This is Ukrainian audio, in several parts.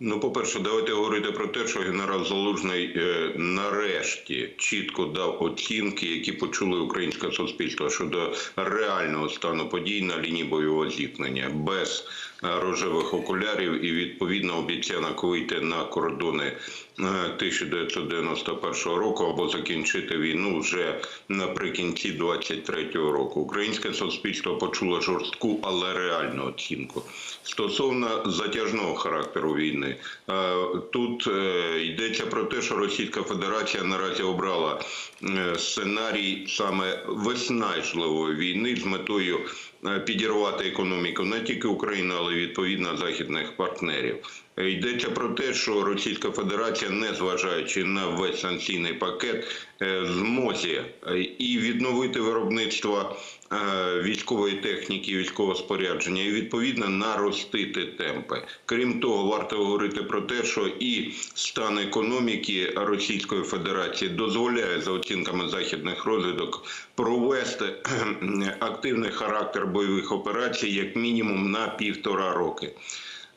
Ну, по-перше, давайте говорити про те, що генерал Залужний е, нарешті чітко дав оцінки, які почули українське суспільство щодо реального стану подій на лінії бойового зіткнення. Без рожевих окулярів і відповідно обіцянок вийти на кордони е, 1991 року або закінчити війну вже наприкінці 23-го року. Українське суспільство почуло жорстку, але реальну оцінку стосовно затяжного характеру війни. Е, Тут е, йдеться про те, що Російська Федерація наразі обрала е, сценарій саме виснажливої війни з метою е, підірвати економіку не тільки України, але й відповідно західних партнерів. Йдеться про те, що Російська Федерація, не зважаючи на весь санкційний пакет, е, змозі е, і відновити виробництво е, військової техніки, військового спорядження, і відповідно наростити темпи. Крім того, варто говорити про те, що і стан економіки Російської Федерації дозволяє за оцінками західних розвідок провести активний характер бойових операцій як мінімум на півтора роки.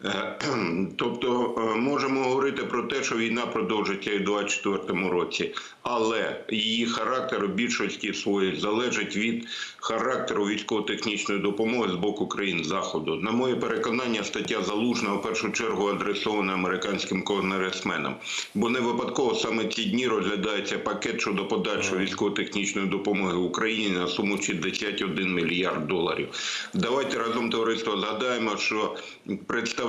Е, Тобто е, можемо говорити про те, що війна продовжиться і в 2024 році, але її характер у більшості своїй залежить від характеру військово-технічної допомоги з боку країн заходу. На моє переконання, стаття залужна в першу чергу адресована американським конгресменам, бо не випадково саме ці дні розглядається пакет щодо подальшої військово-технічної допомоги Україні на суму 61 мільярд доларів. Давайте разом товариство згадаємо, що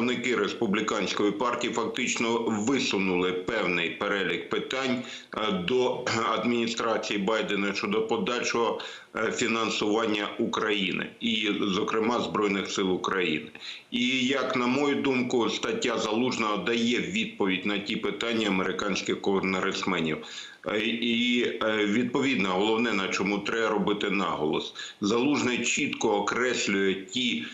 представники республіканської партії фактично висунули певний перелік питань е, до адміністрації Байдена щодо подальшого е, фінансування України і, зокрема, збройних сил України. І як на мою думку, стаття залужного дає відповідь на ті питання американських конгресменів. Е, І відповідно головне на чому треба робити наголос. Залужний чітко окреслює ті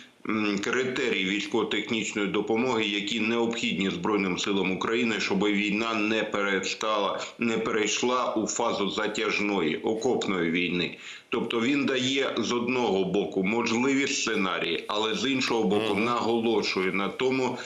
критерії військово-технічної допомоги, які необхідні збройним силам України, щоб війна не перестала, не перейшла у фазу затяжної окопної війни. Тобто він дає з одного боку можливі сценарії, але з іншого боку наголошує на тому,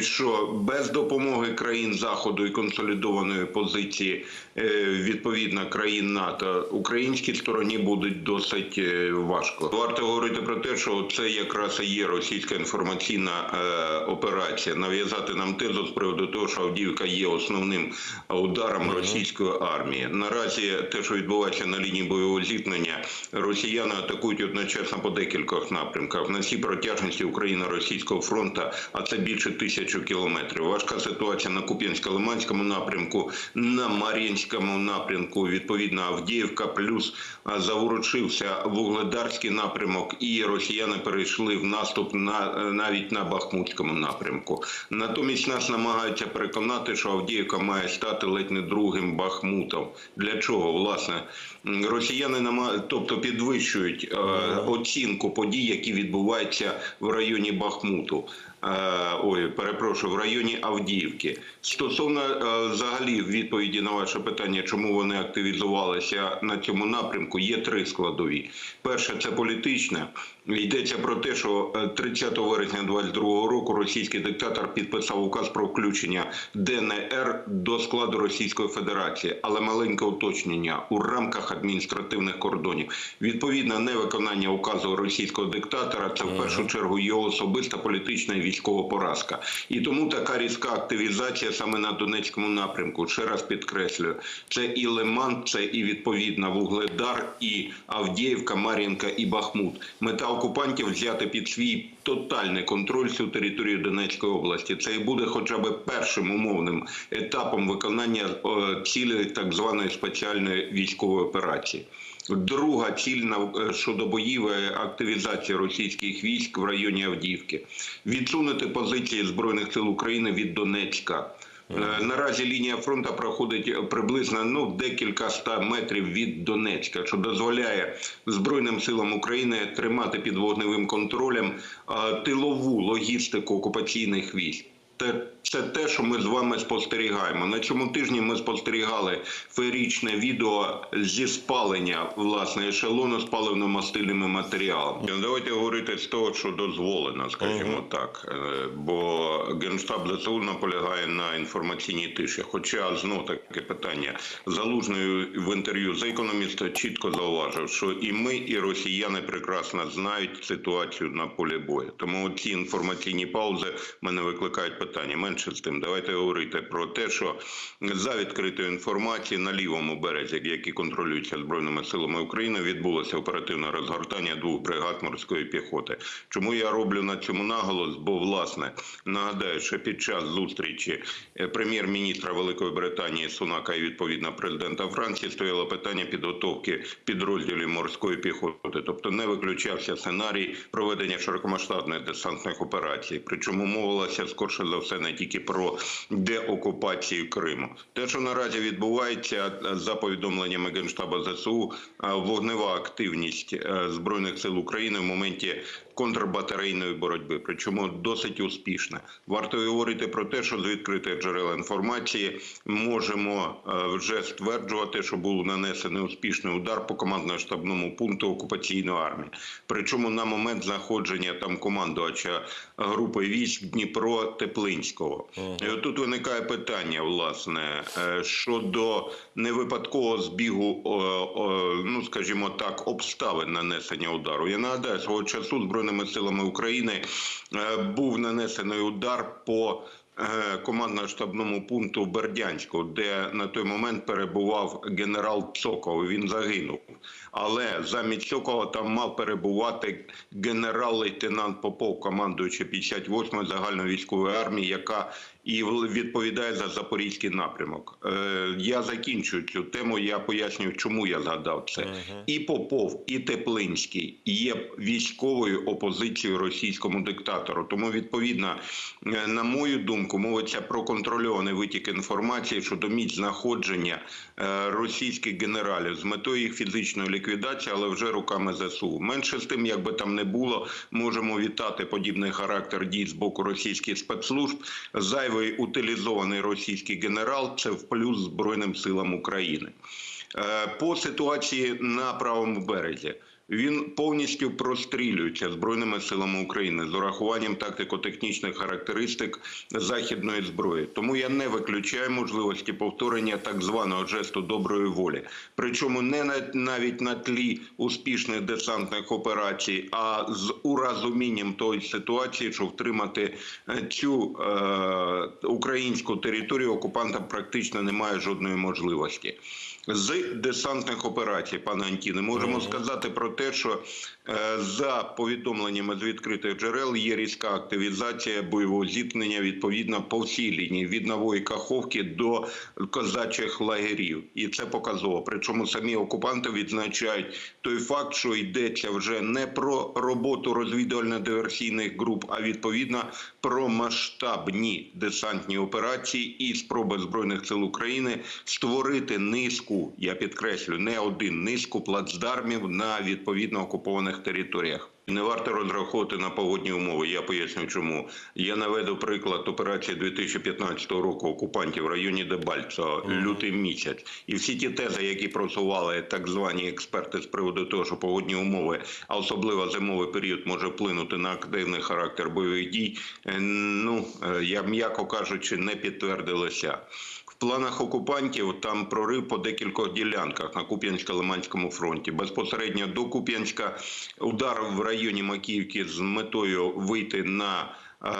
що без допомоги країн заходу і консолідованої позиції е, відповідно країн НАТО українській стороні буде досить е, важко. Варто говорити про те, що це якраз і є російська інформаційна е, операція. Нав'язати нам тезу з приводу того, що Авдіївка є основним ударом російської армії. Наразі те, що відбувається на лінії бойового зіткнення, росіяни атакують одночасно по декількох напрямках на всій протяжності Україно-російського фронту, а це більше тисячу кілометрів. Важка ситуація на Куп'янсько-Лиманському напрямку, на Мар'їнському напрямку. Відповідно, Авдіївка плюс а, заворушився вугледарський напрямок, і росіяни перейшли в наступ на навіть на Бахмутському напрямку. Натомість нас намагаються переконати, що Авдіївка має стати ледь не другим Бахмутом. Для чого власне росіяни нама... тобто підвищують е, оцінку подій, які відбуваються в районі Бахмуту. Е, Ой, перепрошую, в районі Авдіївки. Стосовно е, взагалі відповіді на ваше питання, чому вони активізувалися на цьому напрямку, є три складові. Перше, це політичне. Йдеться про те, що е, 30 вересня 2022 року російський диктатор підписав указ про включення ДНР до складу Російської Федерації, але маленьке уточнення у рамках адміністративних кордонів. Відповідно, невиконання указу російського диктатора це в першу чергу його особиста політична і військова поразка. І тому така різка активізація саме на Донецькому напрямку. Ще раз підкреслюю, це і Лиман, це і відповідна Вугледар, і Авдіївка, Мар'їнка і Бахмут. Мета окупантів взяти під свій тотальний контроль всю територію Донецької області. Це і буде хоча б першим умовним етапом виконання цілі так званої спеціальної військової операції. Друга ціль е, щодо боїв активізації активізація російських військ в районі Авдіївки, відсунути позиції збройних сил України від Донецька. Е, Наразі лінія фронту проходить приблизно ну декілька ста метрів від Донецька, що дозволяє збройним силам України тримати під вогневим контролем е, тилову логістику окупаційних військ. Це те, що ми з вами спостерігаємо. На цьому тижні ми спостерігали феєрічне відео зі спалення власне ешелону з паливно-мастильними матеріалами. Давайте говорити з того, що дозволено, скажімо так. Е, Бо генштаб ЗСУ наполягає на інформаційній тиші. Хоча знов таке питання залужною в інтерв'ю за економіста чітко зауважив, що і ми, і росіяни прекрасно знають ситуацію на полі бою. Тому ці інформаційні паузи мене викликають питання. Менше з тим, давайте говорити про те, що за відкритою інформацією на лівому березі, які контролюються збройними силами України, відбулося оперативне розгортання двох бригад морської піхоти. Чому я роблю на цьому наголос? Бо власне нагадаю, що під час зустрічі е, прем'єр-міністра Великої Британії Сунака і відповідно президента Франції стояло питання підготовки підрозділів морської піхоти, тобто не виключався сценарій проведення широкомасштабних десантних операцій. Причому мовилося скорше за все не тільки про деокупацію Криму. Те, що наразі відбувається за повідомленнями генштабу ЗСУ, е, вогнева активність е, збройних сил України в моменті контрбатарейної боротьби, причому досить успішна. Варто говорити про те, що з відкритих джерел інформації можемо е, вже стверджувати, що був нанесений успішний удар по командно-штабному пункту окупаційної армії. Причому на момент знаходження там командувача групи військ Дніпро Теплинського. І от тут виникає питання, власне, щодо щодо невипадкового збігу, о, о, ну скажімо так, обставин нанесення удару. Я нагадаю, свого часу збройними силами України е, був нанесений удар по е, командно-штабному пункту Бердянську, де на той момент перебував генерал Цоков. Він загинув. Але замість Цокова там мав перебувати генерал-лейтенант Попов, командуючи 58-ї загальновійськової армії, яка і відповідає за запорізький напрямок. Е, я закінчую цю тему. Я пояснюю, чому я згадав це. І Попов, і Теплинський є військовою опозицією російському диктатору. Тому, відповідно, е, на мою думку, мовиться про контрольований витік інформації щодо місць знаходження е, російських генералів з метою їх фізичної ліквідації, але вже руками ЗСУ. Менше з тим, як би там не було, можемо вітати подібний характер дій з боку російських спецслужб. Зайвий утилізований російський генерал це в плюс Збройним силам України. Е, По ситуації на правому березі. Він повністю прострілюється збройними силами України з урахуванням тактико-технічних характеристик західної зброї. Тому я не виключаю можливості повторення так званого жесту доброї волі. Причому не на навіть на тлі успішних десантних операцій, а з урозумінням тої ситуації, що втримати е, цю е, українську територію окупанта практично немає жодної можливості. З десантних операцій, пане Антіне, можемо сказати про те, що е, за повідомленнями з відкритих джерел є різка активізація бойового зіткнення відповідно по всій лінії від нової каховки до козачих лагерів, і це показово. Причому самі окупанти відзначають той факт, що йдеться вже не про роботу розвідувально-диверсійних груп, а відповідно про масштабні десантні операції і спроби збройних сил України створити низку, я підкреслю, не один низку плацдармів на відповідно окупованих територіях. Не варто розраховувати на погодні умови. Я поясню, чому я наведу приклад операції 2015 року окупантів в районі Дебальцево, лютий місяць, і всі ті тези, які просували так звані експерти з приводу того, що погодні умови, а особливо зимовий період, може вплинути на активний характер бойових дій. е, Ну е, я м'яко кажучи, не підтвердилися. Планах окупантів там прорив по декількох ділянках на Куп'янсько-Лиманському фронті. Безпосередньо до Куп'янська удар в районі Макіївки з метою вийти на е,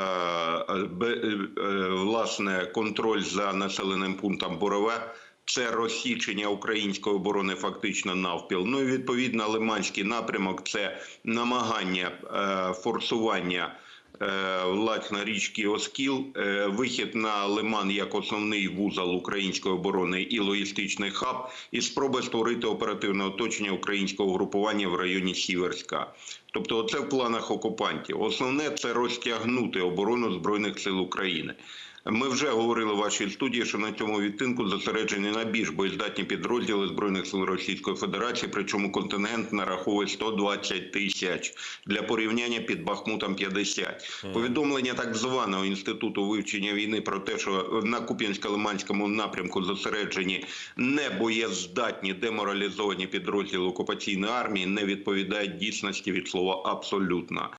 е, власне контроль за населеним пунктом Борове. Це розсічення української оборони фактично навпіл. Ну і відповідно Лиманський напрямок це намагання е, форсування власне річки Оскіл, е, вихід на Лиман як основний вузол української оборони і логістичний хаб, і спроби створити оперативне оточення українського групування в районі Сіверська. Тобто, це в планах окупантів. Основне це розтягнути оборону збройних сил України. Ми вже говорили в вашій студії, що на цьому відтинку зосереджені найбільш боєздатні підрозділи збройних сил Російської Федерації. Причому контингент нараховує 120 тисяч для порівняння під Бахмутом 50. Повідомлення так званого інституту вивчення війни про те, що на Куп'янсько-Лиманському напрямку зосереджені небоєздатні деморалізовані підрозділи окупаційної армії, не відповідають дійсності від слова абсолютно.